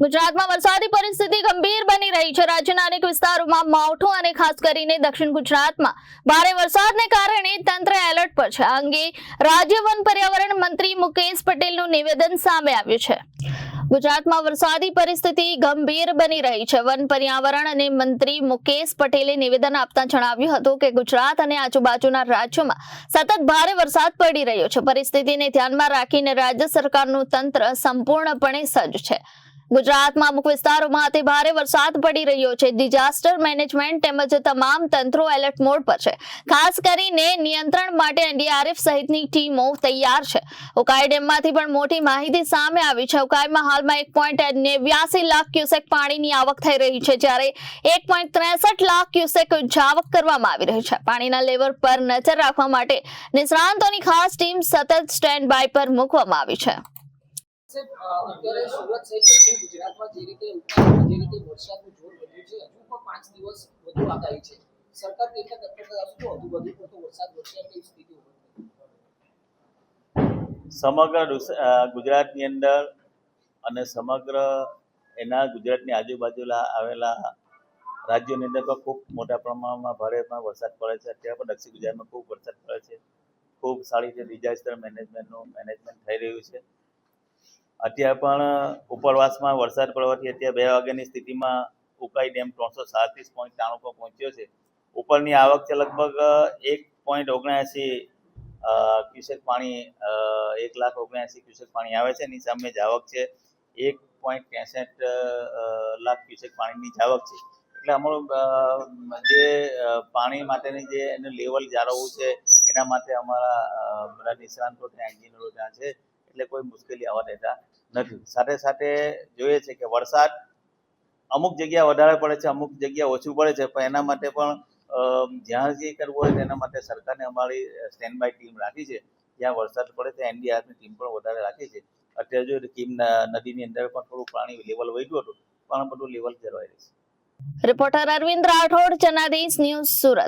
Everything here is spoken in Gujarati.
ગુજરાતમાં વરસાદી પરિસ્થિતિ ગંભીર બની રહી છે. રાજ્યના અનેક વિસ્તારોમાં માવઠું અને ખાસ કરીને દક્ષિણ ગુજરાતમાં ભારે વરસાદને કારણે તંત્ર એલર્ટ પર છે. આ અંગે રાજ્ય વન પર્યાવરણ મંત્રી મુકેશ પટેલનું નિવેદન સામે આવ્યું છે. ગુજરાતમાં વરસાદી પરિસ્થિતિ ગંભીર બની રહી છે. વન પર્યાવરણ અને મંત્રી મુકેશ પટેલે નિવેદન આપતા જણાવ્યું હતું કે ગુજરાત અને આજુબાજુના રાજ્યોમાં સતત ભારે વરસાદ પડી રહ્યો છે. પરિસ્થિતિને ધ્યાનમાં રાખીને રાજ્ય સરકારનું તંત્ર સંપૂર્ણપણે સજ્જ છે. ગુજરાતમાં અમુક વિસ્તારોમાં અતિ ભારે વરસાદ પડી રહ્યો છે. ડિઝાસ્ટર મેનેજમેન્ટ તેમજ તમામ તંત્રો એલર્ટ મોડ પર છે. ખાસ કરીને નિયંત્રણ માટે એનડીઆરએફ સહિતની ટીમો તૈયાર છે. ઉકાઈ ડેમમાંથી પણ મોટી માહિતી સામે આવી છે. ઉકાઈમાં હાલમાં એક પોઈન્ટ નેવ્યાસી લાખ ક્યુસેક પાણીની આવક થઈ રહી છે, જ્યારે એક પોઈન્ટ ત્રેસઠ લાખ ક્યુસેક જાવક કરવામાં આવી રહી છે. પાણીના લેવલ પર નજર રાખવા માટે નિષ્ણાંતોની ખાસ ટીમ સતત સ્ટેન્ડ બાય પર મૂકવામાં આવી છે. પણ સમગ્ર ગુજરાતની અંદર અને સમગ્ર એના ગુજરાતની આજુબાજુના આવેલા રાજ્યોની અંદર પણ ખૂબ મોટા પ્રમાણમાં ભારેમાં વરસાદ પડે છે. અત્યારે પણ દક્ષિણ ગુજરાતમાં ખૂબ વરસાદ પડે છે. ખૂબ સારી રીતે ડિઝાસ્ટર મેનેજમેન્ટનું મેનેજમેન્ટ થઈ રહ્યું છે. અત્યારે પણ, ઉપરવાસમાં વરસાદ પડવાથી અત્યારે બે વાગ્યાની સ્થિતિમાં ઉકાઈ ડેમ ત્રણસો સાડત્રીસ પોઈન્ટ ત્રાણું પર પહોંચ્યો છે. ઉપરની આવક છે લગભગ એક પોઈન્ટ ઓગણસી ક્યુસેક પાણી એક લાખ ઓગણસી ક્યુસેક પાણી આવે છે. એની સામે જાવક છે એક પોઈન્ટ ત્રેસઠ લાખ ક્યુસેક પાણીની જાવક છે. એટલે અમારું જે પાણી માટેની જે એનું લેવલ જાળવવું છે, એના માટે અમારા બધા નિષ્ણાંતો ત્યાં એન્જિનિયરો ત્યાં છે. એટલે કોઈ મુશ્કેલી આવવા દેતા નથી. સાથે સાથે જોઈએ છે કે વરસાદ અમુક જગ્યા વધારે પડે છે, અમુક જગ્યા ઓછું પડે છે, પણ એના માટે પણ જ્યાં જે કરવું હોય તેના માટે સરકારને અમારી સ્ટેન્ડ બાય ટીમ રાખી છે. જ્યાં વરસાદ પડે ત્યાં એનડીઆરની ટીમ પણ વધારે રાખી છે. અત્યારે જો કીમ નદીની અંદર પણ થોડું પાણી લેવલ વધ્યું હતું, પણ બધું લેવલ જળવાઈ રહેશે રિપોર્ટર અરવિંદ રાઠોડ, જનાદેશ ન્યૂઝ સુરત.